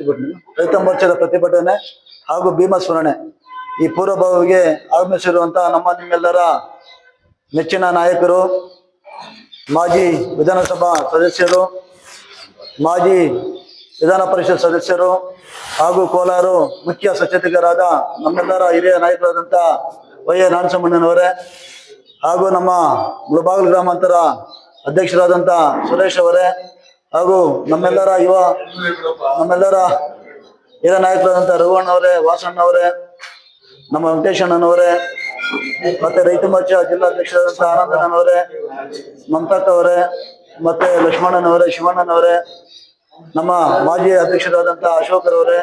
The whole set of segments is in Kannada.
ರೈತ ಮೋರ್ಚಾದ ಪ್ರತಿಭಟನೆ ಹಾಗೂ ಭೀಮ ಸ್ಮರಣೆ ಈ ಪೂರ್ವಭಾವಿಗೆ ಆಗಮಿಸಿರುವಂತಹ ನಮ್ಮ ನಿಮ್ಮೆಲ್ಲರ ನೆಚ್ಚಿನ ನಾಯಕರು, ಮಾಜಿ ವಿಧಾನಸಭಾ ಸದಸ್ಯರು, ಮಾಜಿ ವಿಧಾನ ಪರಿಷತ್ ಸದಸ್ಯರು ಹಾಗೂ ಕೋಲಾರ ಮುಖ್ಯ ಸಚೇತಕರಾದ ನಮ್ಮೆಲ್ಲರ ಹಿರಿಯ ನಾಯಕರಾದಂಥ ವೈ ಎ ನಾರಾಯಣಸ್ವಾಮಣ್ಣನವರೇ ಹಾಗೂ ನಮ್ಮ ಮುಳಬಾಗಿಲು ಗ್ರಾಮಾಂತರ ಅಧ್ಯಕ್ಷರಾದಂಥ ಸುರೇಶ್ ಅವರೇ ಹಾಗೂ ನಮ್ಮೆಲ್ಲರ ಯುವ, ನಮ್ಮೆಲ್ಲರ ಹಿರಿಯ ಅವರೇ, ವಾಸಣ್ಣ ಅವರೇ, ನಮ್ಮ ವೆಂಕಟೇಶಣ್ಣನವರೇ ಮತ್ತೆ ರೈತ ಮೋರ್ಚಾ ಜಿಲ್ಲಾಧ್ಯಕ್ಷರಾದಂಥ ಆನಂದಣ್ಣನವರೇ ಮಮತಾತ್ ಅವರೇ, ಮತ್ತೆ ಲಕ್ಷ್ಮಣನವರೇ ಶಿವಣ್ಣನವರೇ ನಮ್ಮ ಮಾಜಿ ಅಧ್ಯಕ್ಷರಾದಂಥ ಅಶೋಕರವರೇ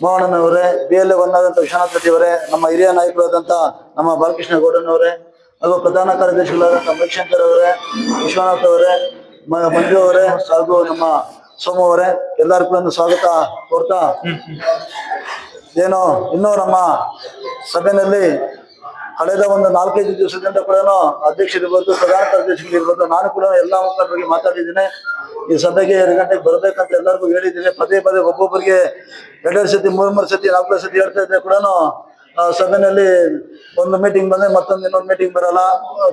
ಮೋಹನನವರೇ ಬಿ ಎಲ್ ಆದಂಥ ವಿಶ್ವನಾಥ್ ರೆಡ್ಡಿಯವರೇ ನಮ್ಮ ಹಿರಿಯ ನಾಯಕರಾದಂಥ ನಮ್ಮ ಬಾಲಕೃಷ್ಣ ಗೌಡನವರೇ ಹಾಗೂ ಪ್ರಧಾನ ಕಾರ್ಯದರ್ಶಿಗಳಾದಂಥ ಮಣಿಶಂಕರ್ ಅವರೇ, ವಿಶ್ವನಾಥ್ ಅವರೇ ಮಂಜು ಅವರೇ ಹಾಗೂ ನಮ್ಮ ಸೋಮು ಅವರೇ, ಎಲ್ಲರಿಗೂ ಒಂದು ಸ್ವಾಗತ ಕೋರ್ತಾ. ಏನು, ಇನ್ನೂ ನಮ್ಮ ಸಭೆಯಲ್ಲಿ ಕಳೆದ ಒಂದು ನಾಲ್ಕೈದು ದಿವಸದಿಂದ ಕೂಡ ಅಧ್ಯಕ್ಷರಿರ್ಬೋದು, ಪ್ರಧಾನ ಕಾರ್ಯದರ್ಶಿಗಳಿರ್ಬೋದು, ನಾನು ಕೂಡ ಎಲ್ಲ ಮುಖಂಡರಿಗೆ ಮಾತಾಡಿದ್ದೀನಿ. ಈ ಸಭೆಗೆ ಎರಡು ಗಂಟೆಗೆ ಬರಬೇಕಂತ ಎಲ್ಲರಿಗೂ ಹೇಳಿದ್ದೀನಿ. ಪದೇ ಪದೇ ಒಬ್ಬೊಬ್ಬರಿಗೆ ಎರಡೆರಡು ಸತಿ, ಮೂರ್, ಮೂರು ಸತಿ ನಾಲ್ಕು ಸತಿ ಹೇಳ್ತಾ ಇದ್ರೆ ಕೂಡ ಸಭೆಯಲ್ಲಿ ಒಂದು ಮೀಟಿಂಗ್ ಬಂದ್ರೆ ಮತ್ತೊಂದು ಇನ್ನೊಂದು ಮೀಟಿಂಗ್ ಬರಲ್ಲ.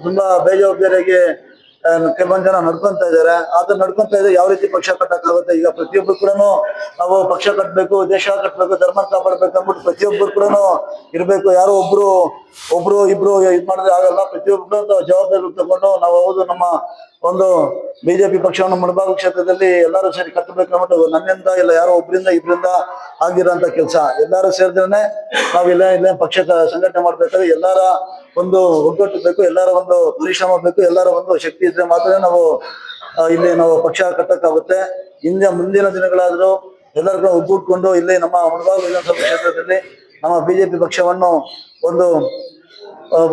ತುಂಬಾ ಬೇಜವಾಬ್ದಾರಿಯಾಗಿ ಕೆಲವೊಂದ್ ಜನ ನಡ್ಕೊಂತ ಇದ್ದಾರೆ ಆದ್ರೆ ನಡ್ಕೊಂತ ಇದ್ರೆ ಯಾವ ರೀತಿ ಪಕ್ಷ ಕಟ್ಟಕ್ಕಾಗುತ್ತೆ? ಈಗ ಪ್ರತಿಯೊಬ್ಬರು ಕೂಡ ನಾವು ಪಕ್ಷ ಕಟ್ಟಬೇಕು ದೇಶ ಕಟ್ಟಬೇಕು ಧರ್ಮ ಕಾಪಾಡ್ಬೇಕು ಅಂದ್ಬಿಟ್ಟು ಪ್ರತಿಯೊಬ್ಬರು ಕೂಡ ಇರ್ಬೇಕು. ಯಾರೋ ಒಬ್ರು ಒಬ್ರು ಇಬ್ರು ಇದ್ ಮಾಡಿದ್ರೆ ಆಗಲ್ಲ ಪ್ರತಿಯೊಬ್ಬರು ಜವಾಬ್ದಾರಿ ತಗೊಂಡು ನಾವು ಹೌದು, ನಮ್ಮ ಒಂದು ಬಿಜೆಪಿ ಪಕ್ಷವನ್ನು ಮುಳಬಾಗ ಕ್ಷೇತ್ರದಲ್ಲಿ ಎಲ್ಲರೂ ಸೇರಿ ಕಟ್ಟಬೇಕು ಅಂದ್ಬಿಟ್ಟು ನನ್ನಿಂದ ಇಲ್ಲ ಯಾರೋ ಒಬ್ರಿಂದ ಇಬ್ರಿಂದ ಆಗಿರೋಂಥ ಕೆಲಸ. ಎಲ್ಲರೂ ಸೇರಿದ್ರೆ ನಾವು ಇಲ್ಲ ಪಕ್ಷ ಸಂಘಟನೆ ಮಾಡ್ಬೇಕಾದ್ರೆ ಎಲ್ಲರ ಒಂದು ಒಗ್ಗಟ್ಟು ಬೇಕು, ಎಲ್ಲರ ಒಂದು ಪರಿಶ್ರಮ ಬೇಕು, ಎಲ್ಲರ ಒಂದು ಶಕ್ತಿ ಇದ್ರೆ ಮಾತ್ರ ನಾವು ಇಲ್ಲಿ ನಾವು ಪಕ್ಷ ಕಟ್ಟಕ್ಕಾಗುತ್ತೆ. ಹಿಂದೆ ಮುಂದಿನ ದಿನಗಳಾದರೂ ಎಲ್ಲರಿಗೂ ಒಗ್ಗೂಡ್ಕೊಂಡು ಇಲ್ಲಿ ನಮ್ಮ ಮುಳಬಾಗ ವಿಧಾನಸಭಾ ಕ್ಷೇತ್ರದಲ್ಲಿ ನಮ್ಮ ಬಿಜೆಪಿ ಪಕ್ಷವನ್ನು ಒಂದು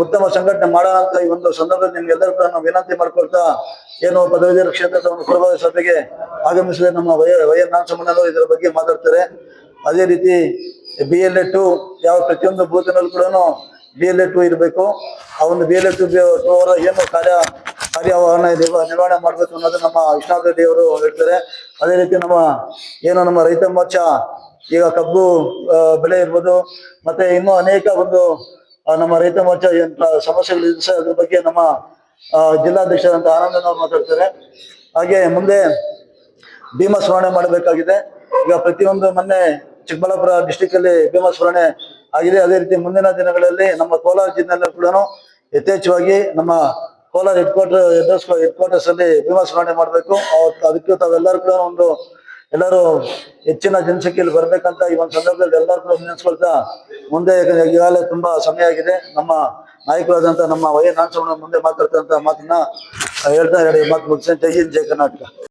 ಉತ್ತಮ ಸಂಘಟನೆ ಮಾಡುವಂತ ಈ ಒಂದು ಸಂದರ್ಭದಲ್ಲಿ ನಿಮ್ಗೆಲ್ಲರೂ ಕೂಡ ನಾವು ವಿನಂತಿ ಮಾಡ್ಕೊಳ್ತಾ ಏನು ಪದವೀಧರ ಕ್ಷೇತ್ರದ ಒಂದು ಕುರುಬಾದ ಸಭೆಗೆ ಆಗಮಿಸಿದ ನಮ್ಮ ವೈ ವೈ ಎನ್ ನಾಗಸಮ್ಮನವರು ಇದರ ಬಗ್ಗೆ ಮಾತಾಡ್ತಾರೆ. ಅದೇ ರೀತಿ ಬಿ ಎಲ್ ಎ ಟು ಯಾವ ಪ್ರತಿಯೊಂದು ಬೂತ್ನಲ್ಲೂ ಕೂಡ ಬಿ ಎಲ್ ಎ ಟು ಇರಬೇಕು. ಆ ಒಂದು ಬಿ ಎಲ್ ಎ ಟು ಅವರ ಏನು ಕಾರ್ಯ ಕಾರ್ಯವನ್ನ ನಿರ್ವ- ನಿರ್ವಹಣೆ ಮಾಡಬೇಕು ಅನ್ನೋದು ನಮ್ಮ ವಿಶ್ವನಾಥ ರೆಡ್ಡಿ ಅವರು ಹೇಳ್ತಾರೆ. ಅದೇ ರೀತಿ ನಮ್ಮ, ಏನು ನಮ್ಮ ರೈತ ಮೋರ್ಚಾ ಈಗ ಕಬ್ಬು ಬೆಲೆ ಬೆಳೆ ಇರ್ಬೋದು ಮತ್ತೆ ಇನ್ನೂ ಅನೇಕ ಒಂದು ನಮ್ಮ ರೈತ ಮೋರ್ಚಾ ಸಮಸ್ಯೆಗಳಿದೆ ಸರ್ ಅದ್ರ ಬಗ್ಗೆ ನಮ್ಮ ಆ, ಜಿಲ್ಲಾಧ್ಯಕ್ಷರಂತ ಆನಂದನವ್ರು ಮಾತಾಡ್ತಾರೆ. ಹಾಗೆ ಮುಂದೆ ಭೀಮಾ ಸ್ಮರಣೆ ಮಾಡಬೇಕಾಗಿದೆ. ಈಗ ಪ್ರತಿಯೊಂದು ಮೊನ್ನೆ ಚಿಕ್ಕಬಳ್ಳಾಪುರ ಡಿಸ್ಟಿಕ್ ಅಲ್ಲಿ ಭೀಮಾ ಸ್ಮರಣೆ ಆಗಿದೆ. ಅದೇ ರೀತಿ ಮುಂದಿನ ದಿನಗಳಲ್ಲಿ ನಮ್ಮ ಕೋಲಾರ ಜಿಲ್ಲೆಯಲ್ಲಿ ಕೂಡ ಯಥೇಚ್ಛವಾಗಿ ನಮ್ಮ Kolar headquarter headquarters ಅಲ್ಲಿ ಭೀಮಾ ಸ್ಮರಣೆ ಮಾಡಬೇಕು. ಅದಕ್ಕೆ ತಾವೆಲ್ಲರೂ ಕೂಡ ಒಂದು ಎಲ್ಲರೂ ಹೆಚ್ಚಿನ ಜನಸಂಖ್ಯೆಯಲ್ಲಿ ಬರ್ಬೇಕಂತ ಈ ಒಂದು ಸಂದರ್ಭದಲ್ಲಿ ಎಲ್ಲರೂ ಕೂಡ ನೆನೆಸ್ಕೊಳ್ತಾ ಮುಂದೆ ಈಗಾಗಲೇ ತುಂಬಾ ಸಮಯ ಆಗಿದೆ. ನಮ್ಮ ನಾಯಕರಾದಂತ ನಮ್ಮ ವೈ ನಾರಾಯಣಸ್ವಾಮಿ ಮುಂದೆ ಮಾತಾಡ್ತಂತ ಮಾತನ್ನ ಹೇಳ್ತಾ ಎರಡು ಮಾತು ಮುಗಿಸ್ತೇನೆ. ಜೈ ಹಿಂದ್, ಜೈ ಕರ್ನಾಟಕ.